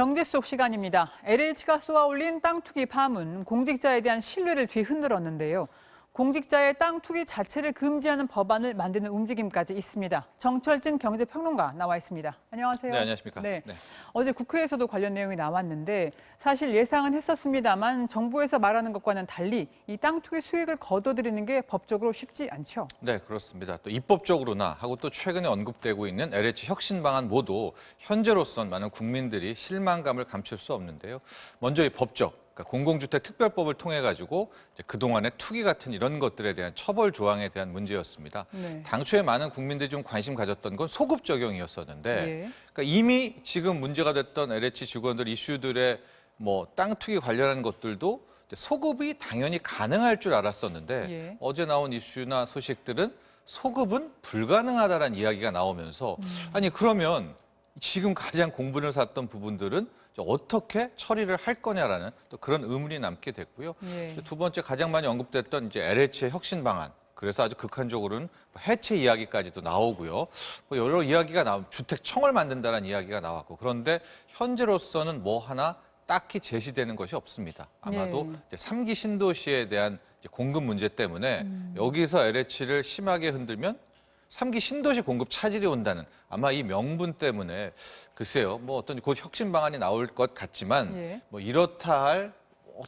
경제 속 시간입니다. LH가 쏘아올린 땅 투기 파문, 공직자에 대한 신뢰를 뒤흔들었는데요. 공직자의 땅 투기 자체를 금지하는 법안을 만드는 움직임까지 있습니다. 정철진 경제평론가 나와 있습니다. 안녕하세요. 네, 안녕하십니까. 네. 네. 어제 국회에서도 관련 내용이 나왔는데 사실 예상은 했었습니다만 정부에서 말하는 것과는 달리 이 땅 투기 수익을 거둬들이는 게 법적으로 쉽지 않죠. 네, 그렇습니다. 또 입법적으로나 하고 또 최근에 언급되고 있는 LH 혁신 방안 모두 현재로선 많은 국민들이 실망감을 감출 수 없는데요. 먼저 이 법적 그러니까 공공주택 특별법을 통해 가지고 그동안의 투기 같은 이런 것들에 대한 처벌 조항에 대한 문제였습니다. 네. 당초에 많은 국민들이 좀 관심 가졌던 건 소급 적용이었었는데 예. 그러니까 이미 지금 문제가 됐던 LH 직원들 이슈들의 뭐 땅 투기 관련한 것들도 소급이 당연히 가능할 줄 알았었는데 예. 어제 나온 이슈나 소식들은 소급은 불가능하다라는 이야기가 나오면서 아니 그러면 지금 가장 공분을 샀던 부분들은 어떻게 처리를 할 거냐라는 또 그런 의문이 남게 됐고요. 예. 두 번째 가장 많이 언급됐던 이제 LH의 혁신 방안. 그래서 아주 극한적으로는 뭐 해체 이야기까지도 나오고요. 뭐 여러 이야기가 나오 주택청을 만든다는 이야기가 나왔고 그런데 현재로서는 뭐 하나 딱히 제시되는 것이 없습니다. 아마도 예. 이제 3기 신도시에 대한 공급 문제 때문에 여기서 LH를 심하게 흔들면 3기 신도시 공급 차질이 온다는 아마 이 명분 때문에 글쎄요 뭐 어떤 곧 혁신 방안이 나올 것 같지만 예. 뭐 이렇다 할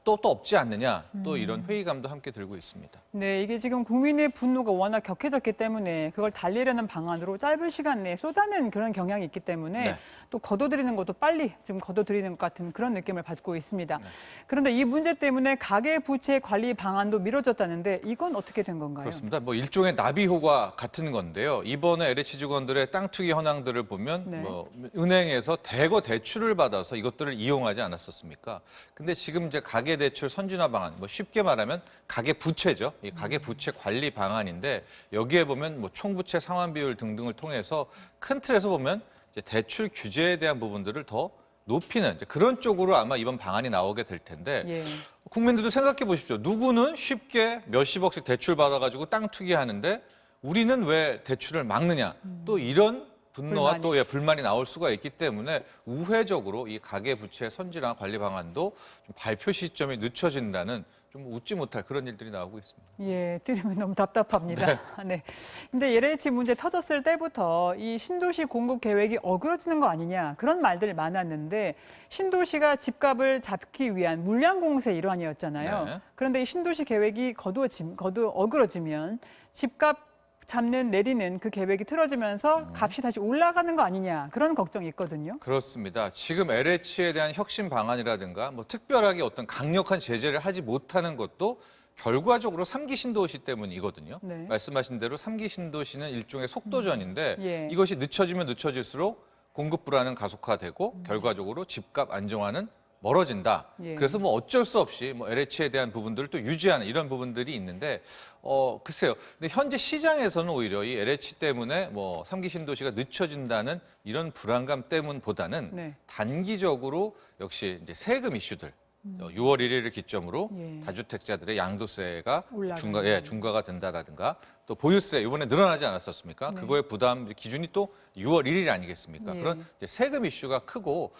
또 또 없지 않느냐 또 이런 회의감도 함께 들고 있습니다. 네, 이게 지금 국민의 분노가 워낙 격해졌기 때문에 그걸 달래려는 방안으로 짧은 시간 내에 쏟아낸 그런 경향이 있기 때문에 네. 또 걷어들이는 것도 빨리 지금 걷어들이는 것 같은 그런 느낌을 받고 있습니다. 네. 그런데 이 문제 때문에 가계 부채 관리 방안도 미뤄졌다는데 이건 어떻게 된 건가요? 그렇습니다. 뭐 일종의 나비 효과 같은 건데요. 이번에 LH 직원들의 땅 투기 현황들을 보면 네. 뭐 은행에서 대거 대출을 받아서 이것들을 이용하지 않았었습니까? 근데 지금 이제 가계 대출 선진화 방안, 뭐 쉽게 말하면 가계 부채죠. 이 가계 부채 관리 방안인데 여기에 보면 뭐 총부채 상환 비율 등등을 통해서 큰 틀에서 보면 이제 대출 규제에 대한 부분들을 더 높이는 그런 쪽으로 아마 이번 방안이 나오게 될 텐데 예. 국민들도 생각해 보십시오. 누구는 쉽게 몇십억씩 대출 받아가지고 땅 투기하는데 우리는 왜 대출을 막느냐? 또 이런 분노와 불만이. 또 예, 불만이 나올 수가 있기 때문에 우회적으로 이 가계 부채 선진화 관리 방안도 좀 발표 시점이 늦춰진다는 좀 웃지 못할 그런 일들이 나오고 있습니다. 예, 들으면 너무 답답합니다. 네. 근데 LH 문제 터졌을 때부터 이 신도시 공급 계획이 어그러지는 거 아니냐 그런 말들 많았는데 신도시가 집값을 잡기 위한 물량 공세 일환이었잖아요. 네. 그런데 이 신도시 계획이 거두어짐, 거두 어그러지면 집값 잡는 내리는 그 계획이 틀어지면서 값이 다시 올라가는 거 아니냐 그런 걱정이 있거든요. 그렇습니다. 지금 LH에 대한 혁신 방안이라든가 뭐 특별하게 어떤 강력한 제재를 하지 못하는 것도 결과적으로 삼기 신도시 때문이거든요. 네. 말씀하신 대로 삼기 신도시는 일종의 속도전인데 예. 이것이 늦춰지면 늦춰질수록 공급 불안은 가속화되고 결과적으로 집값 안정화는 멀어진다. 예. 그래서 뭐 어쩔 수 없이 뭐 LH에 대한 부분들을 또 유지하는 이런 부분들이 있는데 어 글쎄요. 근데 현재 시장에서는 오히려 이 LH 때문에 뭐 삼기 신도시가 늦춰진다는 이런 불안감 때문보다는 네. 단기적으로 역시 이제 세금 이슈들 어, 6월 1일을 기점으로 예. 다주택자들의 양도세가 중과 예, 중과가 된다라든가 또 보유세 이번에 늘어나지 않았었습니까? 네. 그거의 부담 기준이 또 6월 1일 아니겠습니까? 예. 그런 세금 이슈가 크고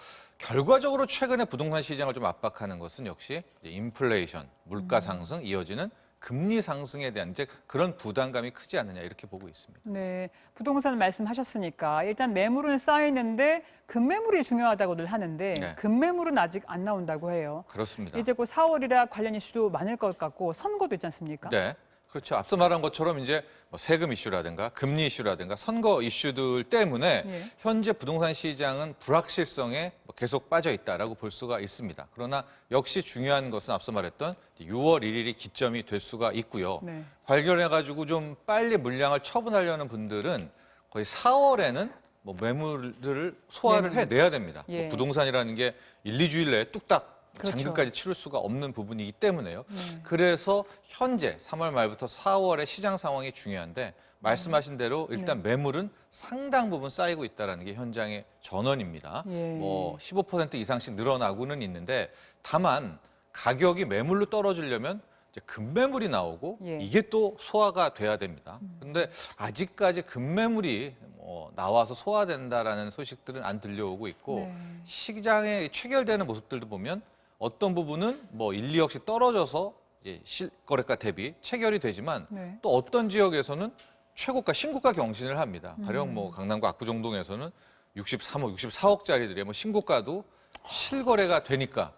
결과적으로 최근에 부동산 시장을 좀 압박하는 것은 역시 인플레이션, 물가 음. 상승 이어지는 금리 상승에 대한 이제 그런 부담감이 크지 않느냐 이렇게 보고 있습니다. 네, 부동산 말씀하셨으니까 일단 매물은 쌓이는데 급매물이 중요하다고들 하는데 네. 급매물은 아직 안 나온다고 해요. 그렇습니다. 이제 곧 4월이라 관련 이슈도 많을 것 같고 선거도 있지 않습니까? 네. 그렇죠. 앞서 말한 것처럼 이제 뭐 세금 이슈라든가 금리 이슈라든가 선거 이슈들 때문에 예. 현재 부동산 시장은 불확실성에 뭐 계속 빠져 있다라고 볼 수가 있습니다. 그러나 역시 중요한 것은 앞서 말했던 6월 1일이 기점이 될 수가 있고요. 네. 관련해 가지고 좀 빨리 물량을 처분하려는 분들은 거의 4월에는 뭐 매물을 소화를 매물. 해내야 됩니다. 예. 뭐 부동산이라는 게 1, 2주일 내에 뚝딱 그렇죠. 잔금까지 치를 수가 없는 부분이기 때문에요. 네. 그래서 현재 3월 말부터 4월의 시장 상황이 중요한데 말씀하신 대로 일단 매물은 상당 부분 쌓이고 있다는 게 현장의 전원입니다. 예. 뭐 15% 이상씩 늘어나고는 있는데 다만 가격이 매물로 떨어지려면 이제 급매물이 나오고 예. 이게 또 소화가 돼야 됩니다. 근데 아직까지 급매물이 어, 나와서 소화된다라는 소식들은 안 들려오고 있고 네. 시장에 체결되는 모습들도 보면 어떤 부분은 뭐 1, 2억씩 떨어져서 이제 실거래가 대비 체결이 되지만 네. 또 어떤 지역에서는 최고가 신고가 경신을 합니다. 가령 음. 뭐 강남구 압구정동에서는 63억, 64억짜리들의 뭐 신고가도 실거래가 되니까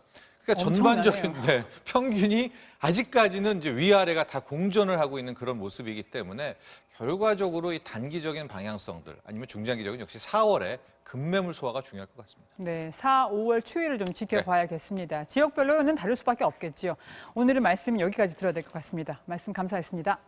그러니까 엄청나네요. 전반적인 네, 평균이 아직까지는 이제 위아래가 다 공존을 하고 있는 그런 모습이기 때문에 결과적으로 이 단기적인 방향성들 아니면 중장기적인 역시 4월에 급매물 소화가 중요할 것 같습니다. 네, 4, 5월 추이를 좀 지켜봐야겠습니다. 지역별로는 다를 수밖에 없겠지요. 오늘은 말씀 여기까지 들어야 될 것 같습니다. 말씀 감사했습니다.